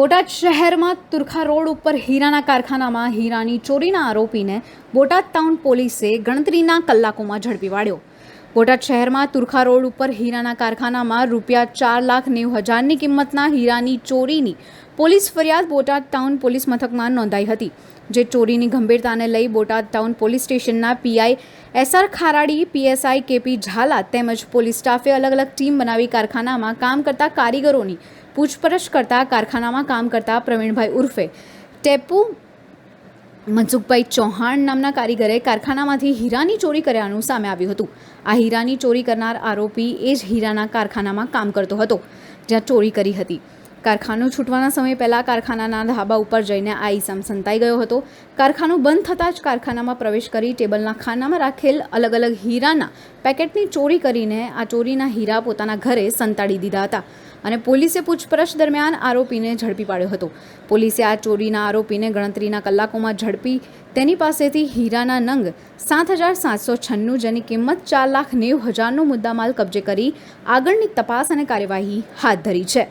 બોટાદ શહેરમાં તુરખા રોડ ઉપર હીરાના કારખાનામાં હીરાની ચોરીના આરોપીને બોટાદ ટાઉન પોલીસે ગણતરીના કલાકોમાં ઝડપી પાડ્યો. બોટાદ શહેરમાં તુરખા રોડ ઉપર હીરાના કારખાનામાં રૂપિયા ચાર લાખ નેવું હજારની કિંમતના હીરાની ચોરીની પોલીસ ફરિયાદ બોટાદ ટાઉન પોલીસ મથકમાં નોંધાઈ હતી, જે ચોરીની ગંભીરતાને લઈ બોટાદ ટાઉન પોલીસ સ્ટેશનના PI SR Kharadi, PSI KP Zala તેમજ પોલીસ સ્ટાફે અલગ અલગ ટીમ બનાવી કારખાનામાં કામ કરતા કારીગરોની પૂછપરછ કરતા કારખાનામાં કામ કરતા પ્રવીણભાઈ ઉર્ફે ટેપુ મનસુખભાઈ ચૌહાણ નામના કારીગરે કારખાનામાંથી હીરાની ચોરી કર્યાનું સામે આવ્યું હતું. આ હીરાની ચોરી કરનાર આરોપી એ જ હીરાના કારખાનામાં કામ કરતો હતો, જ્યાં ચોરી કરી હતી. કારખાનું છૂટવાના સમય પહેલાં કારખાનાના ધાબા ઉપર જઈને આ ઈસમ સંતાઈ ગયો હતો. કારખાનું બંધ થતાં જ કારખાનામાં પ્રવેશ કરી ટેબલના ખાનામાં રાખેલ અલગ અલગ હીરાના પેકેટની ચોરી કરીને આ ચોરીના હીરા પોતાના ઘરે સંતાડી દીધા હતા અને પોલીસે પૂછપરછ દરમિયાન આરોપીને ઝડપી પાડ્યો હતો. પોલીસે આ ચોરીના આરોપીને ગણતરીના કલાકોમાં ઝડપી તેની પાસેથી હીરાના નંગ સાત હજાર સાતસો છન્નું જેની કિંમત ચાર લાખ નેવું હજારનો મુદ્દામાલ કબજે કરી આગળની તપાસ અને કાર્યવાહી હાથ ધરી છે.